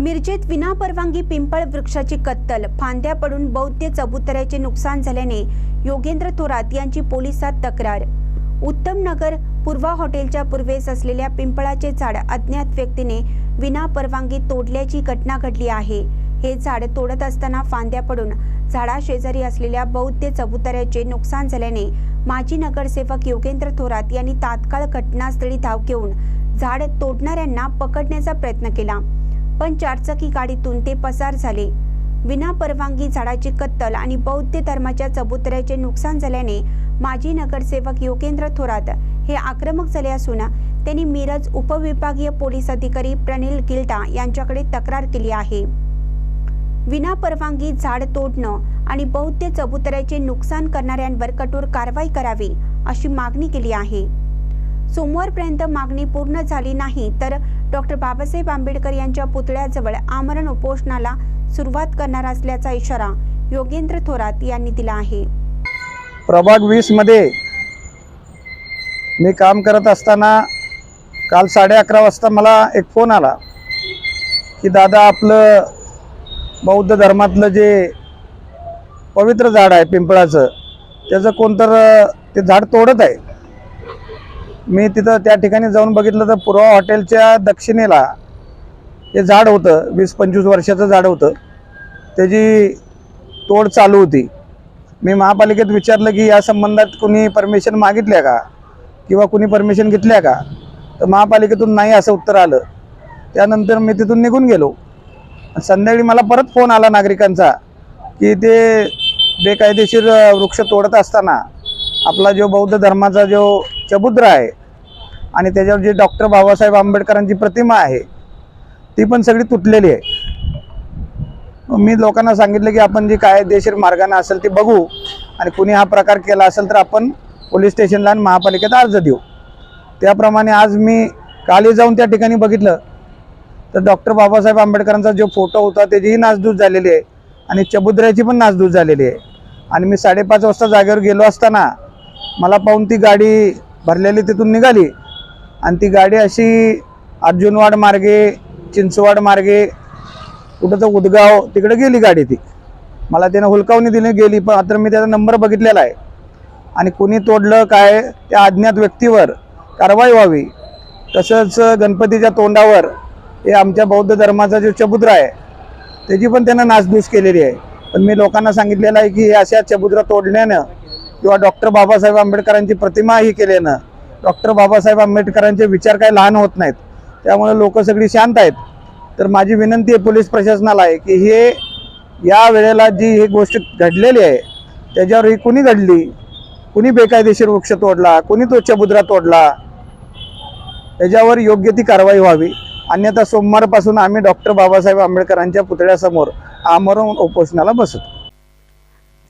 मिरजेत विनापरवानगी पिंपळ वृक्षाची कत्तल फांद्या पडून बौद्ध चबुतऱ्याचे नुकसान झाल्याने योगेंद्र थोरात यांची पोलिसात तक्रार. उत्तम नगर पूर्वा हॉटेलच्या पूर्वेस असलेल्या पिंपळाचे झाड अज्ञात व्यक्तीने विनापरवानगी तोडल्याची घटना घडली आहे. हे झाड तोडत असताना फांद्या पडून झाडाशेजारी असलेल्या बौद्ध चबुतऱ्याचे नुकसान झाल्याने माजी नगरसेवक योगेंद्र थोरात यांनी तात्काळ घटनास्थळी धाव घेऊन झाड तोडणाऱ्यांना पकडण्याचा प्रयत्न केला. पण चारचाकी गाडीतून ते पसार झाले. विना परवानगी झाडाची कत्तल आणि बौद्ध धर्माच्या चबुतऱ्याचे नुकसान झाल्याने माजी नगरसेवक योगेंद्र थोरात हे आक्रमक झाले असून त्यांनी मिरज उपविभागीय पोलीस अधिकारी प्रनिल गिल्टा यांच्याकडे तक्रार केली आहे. विना परवानगी झाड तोडणं आणि बौद्ध चबुतऱ्याचे नुकसान करणाऱ्यांवर कठोर कारवाई करावी अशी मागणी केली आहे. सोमवारपर्यंत मागणी पूर्ण झाली नाही तर डॉक्टर बाबासाहेब आंबेडकर यांच्या पुतळ्याजवळ आमरण उपोषणाला सुरुवात करणार असल्याचा इशारा योगेंद्र थोरात यांनी दिला आहे. प्रभाग वीसमध्ये मी काम करत असताना काल साडे अकरा वाजता मला एक फोन आला की दादा आपलं बौद्ध धर्मातलं जे पवित्र झाड आहे पिंपळाचं त्याचं कोणतर ते झाड तोडत आहे. मी तिथं त्या ठिकाणी जाऊन बघितलं तर पूर्वा हॉटेलच्या दक्षिणेला हे झाड होतं वीस पंचवीस वर्षाचं झाड होतं. त्याची तोड चालू होती. मी महापालिकेत विचारलं की या संबंधात कुणी परमिशन मागितल्या का? किंवा कुणी परमिशन घेतल्या का? तर महापालिकेतून नाही असं उत्तर आलं. त्यानंतर मी तिथून निघून गेलो. संध्याकाळी मला परत फोन आला नागरिकांचा की ते बेकायदेशीर वृक्ष तोडत असताना आपला जो बौद्ध धर्माचा जो चबुद्र आहे. आणि त्याच्यावर जे डॉक्टर बाबासाहेब आंबेडकरांची प्रतिमा आहे ती पण सगळी तुटलेली आहे. मी लोकांना सांगितलं की आपण जी कायदेशीर मार्गाने असेल ती बघू. आणि कुणी हा प्रकार केला असेल तर आपण पोलीस स्टेशनला आणि महापालिकेत अर्ज देऊ. त्याप्रमाणे आज मी काली जाऊन त्या ठिकाणी बघितलं. तर डॉक्टर बाबासाहेब आंबेडकरांचा जो फोटो होता त्याचीही नासधूस झालेली आहे. आणि चबुद्र्याची पण नासधूस झालेली आहे. आणि मी साडेपाच वाजता जागेवर गेलो असताना मला पाहून ती गाडी भरलेली तिथून निघाली. आणि ती गाडी अशी अर्जुनवाड मार्गे चिंचवाड मार्गे कुठं तर उदगाव तिकडे गेली गाडी ती. मला त्यानं हुलकावणी दिली गेली पण आता मी त्याचा नंबर बघितलेला आहे. आणि कुणी तोडलं काय त्या अज्ञात व्यक्तीवर कारवाई व्हावी. तसंच गणपतीच्या तोंडावर हे आमच्या बौद्ध धर्माचा जो चबुद्र आहे त्याची पण त्यानं नासधूस केलेली आहे. पण मी लोकांना सांगितलेलं आहे की हे अशा चबुद्र तोडण्यानं किंवा डॉक्टर बाबासाहेब आंबेडकरांची प्रतिमा ही केल्यानं डॉक्टर बाबासाहेब आंबेडकरांचे विचार काही लहान होत नाहीत. त्यामुळे लोक सगळी शांत आहेत. तर माझी विनंती आहे पोलीस प्रशासनाला आहे की हे या वेळेला जी ही गोष्ट घडलेली आहे त्याच्यावर ही कुणी घडली? कुणी बेकायदेशीर वृक्ष तोडला? कुणी तो तोडला? त्याच्यावर योग्य ती कारवाई व्हावी. अन्यथा सोमवारपासून आम्ही डॉक्टर बाबासाहेब आंबेडकरांच्या पुतळ्यासमोर आमरण उपोषणाला बसतो.